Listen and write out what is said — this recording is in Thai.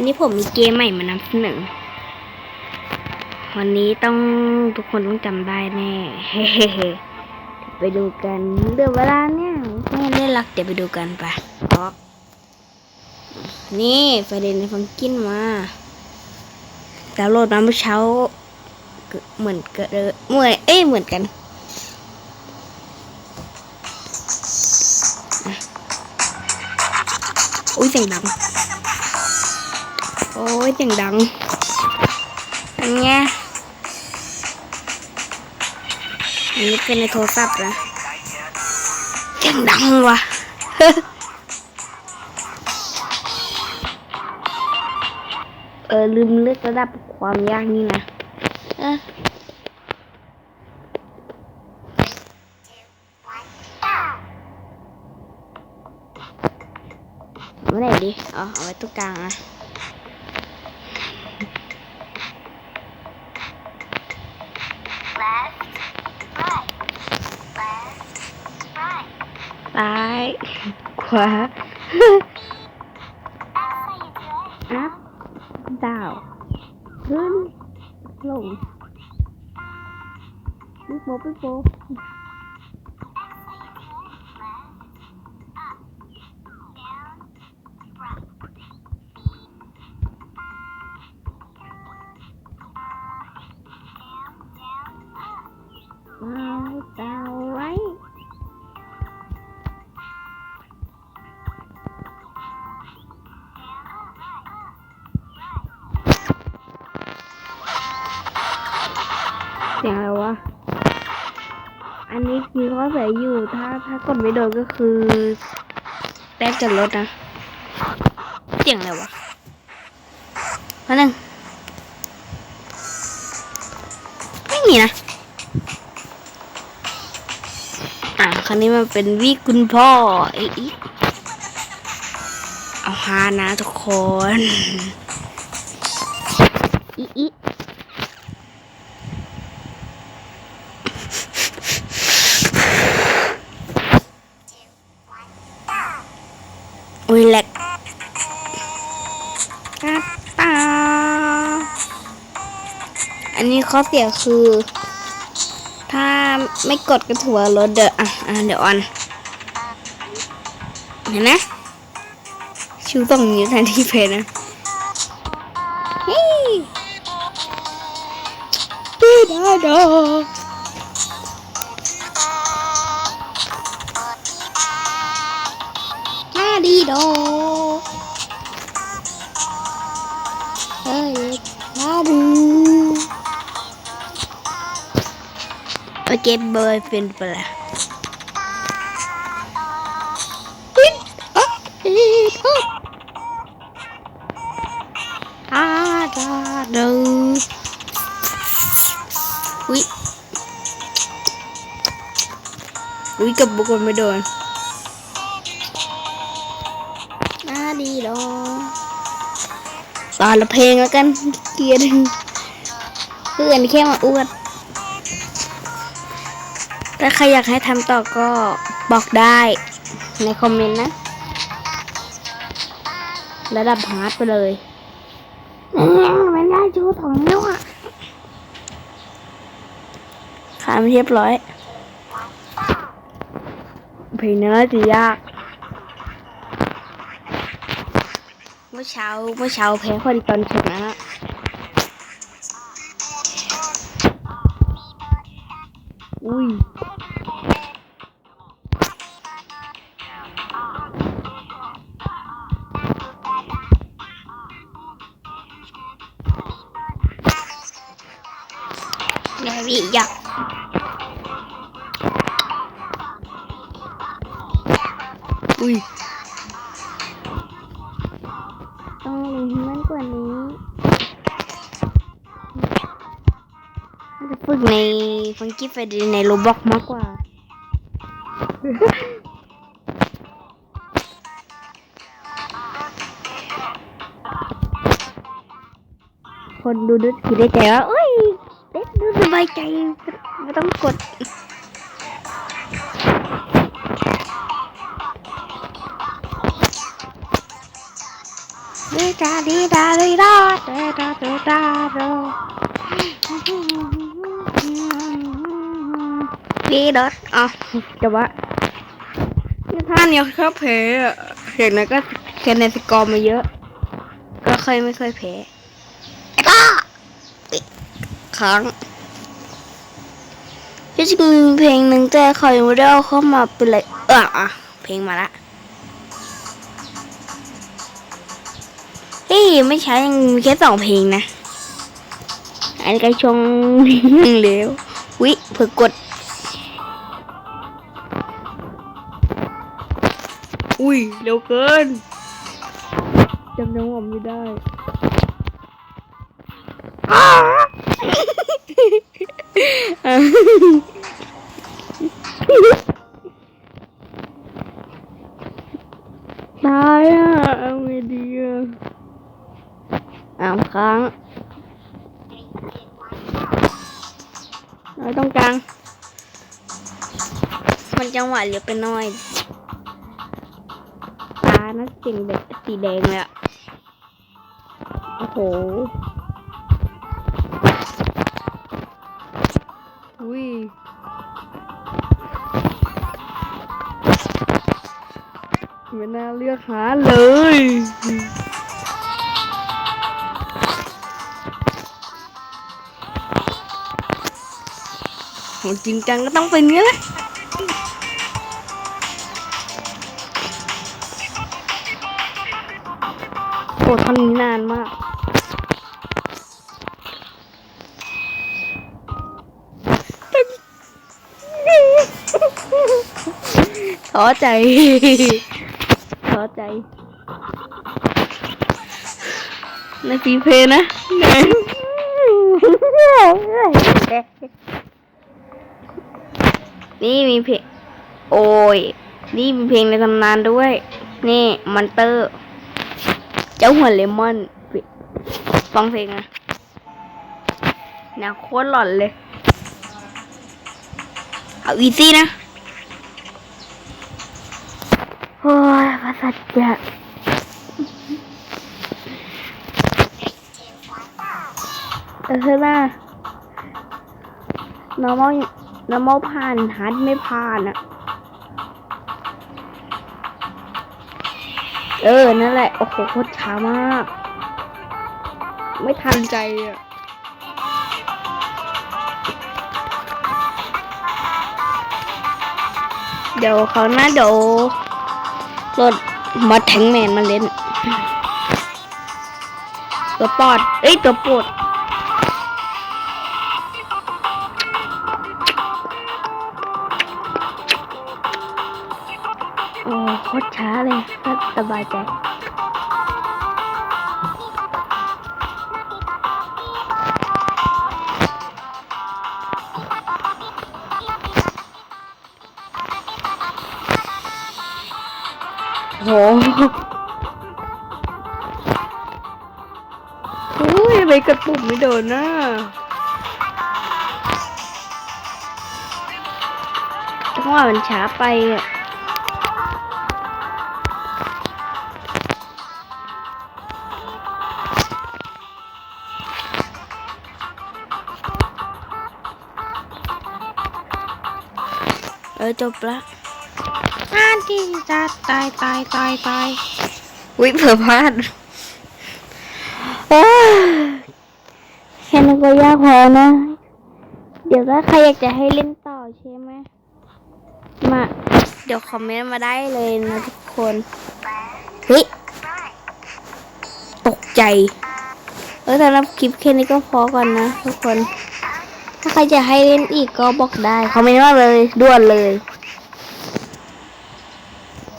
วันนี้ผมมีเกมใหม่มานำเสนอวันนี้ต้องทุกคนต้องจำได้แน่เฮ้เฮ้ไปดูกันเดี๋ยวเวลาเนี่ยไม่ได้รักเดี๋ยวไปดูกันไปป๊อกนี่ไฟเดนในฟังกินมาดาวโหลดมาเมื่อเช้า เหมือนเกิดเหมือนเอ้เหมือนกันอุ้ยเสียงดัง อ้ยเสียงดังอันเนี้ยอันนี้เป็นในโทรศัพท์นะเสียงดังว่ะเออลืมเลือกระดับความยากนี่นะเออเอาไว้ไหนดีเอาเอาไว้ตรงกลางอะ ซ้ายขวาอัพดาวขึ้นลงปิ๊บโบปิ๊บโบ เสียงอะไรวะ อันนี้มีข้อเสียอยู่ ถ้าถ้ากดไม่โดนก็คือแต้มจะลดนะ เสียงอะไรวะมาหนึ่งไม่มีนะ อะครั้นี้มันเป็นวิคุณพ่อไอ้อีเอาฮานะทุกคน อีอี อุ้ยแหลกตาตาอันนี้ข้อเสียคือ ถ้าไม่กดก็ถือว่ารถเดอะอะอะเดี๋ยวออนเห็นไหมชิวต้องอยู่แทนที่เพจนะเฮ้ยดูดาด อาดาดูอุ้ยอุ้ยกับบุกคนไม่ ตอนละเพลงแล้วกันเกียร์เพื่อนแค่มาอวด ถ้าใครอยากให้ทำต่อก็บอกได้ในคอมเมนต์นะ ระดับฮาร์ดไปเลยเนี่ยมันได้ชูสองนิ้วอะขายไม่เรียบร้อยเพลงนี้น่าจะยาก มื่อเช้าเมื่อเช้าแพ้คนตอนชนะอุ้ยแม่วิอยากอุ้ย ต้องเรียนให้มากกว่านี้จะฝึกในฟังกี้ไฟดในโรบอกมากกว่า คนดูดูคิดได้ใจว่าเอ้ยเด็กดูสบายใจ ไม่ต้องกดอดี ดาดีดาดีดาดาดาดาดาดาดีดอทอะจะว่าท่านเนี่ยชอบแพ้อะเห็นนะก็คะแนนสกอร์มาเยอะ ก็เคยไม่เคยแพ้ไอ้บ้าอีกครั้งที่จริงมีเพลงหนึ่งแต่เขายังไม่ได้เอาเข้ามาเป็นไรเอออะเพลงมาละ ไม่ใช่ยังมีแค่สองเพลงนะ อันนี้ก็ชงเร็ววิเผื่อกด อุ้ยเร็วเกินจำจังหวะไม่ได้ตายอะเอาไงดีอะอ้าวค้างเราต้องกลาง มันจังหวะเหลือไปน้อย ตานะสีแดงสีแดงเลยอะโอ้โหอุ้ยไม่น่าเลือกหาเลย ของจริงจังก็ต้องเป็นงี้แหละโอ้ท่อนนี้นานมากท้อใจท้อใจในฟีเพลย์นะ นี่มีเพลง โอ้ย นี่มีเพลงในตำนานด้วย นี่มันเตอร์ เจ้าหัวเลมอนฟังเพลงนะแนวโคตรหลอนเลย เอาอีซี่นะ โอ้ยภาษาจะเออคือว่า normal normal ผ่านฮาร์ดไม่ผ่านอะเออ นั่นแหละ โอ้โหโคตรช้ามาก ไม่ทันใจอะเดี๋ยวเขาหน้าเดี๋ยวรถมาแทงแมนมาเล่น ตัวปอด เอ้ย ตัวปวด คตรช้าเลยก็สบายใจโหอุ้ยไปกระตุ่มไม่โดนนะจังหวะมันช้าไปอะ เออจบละอ่านที่จะตายตายตายตายวิเผื่อพลาดโอ้ยแค่นั้นก็ยากพอนะ เดี๋ยวถ้าใครอยากจะให้เล่นต่อใช่ไหมมา เดี๋ยวคอมเมนต์มาได้เลยนะทุกคนเฮ้ยตกใจ เออสำหรับคลิปแค่นี้ก็พอก่อนนะทุกคน ถ้าใครจะให้เล่นอีกก็บอกได้คอมเมนต์มาเลยด่วนเลย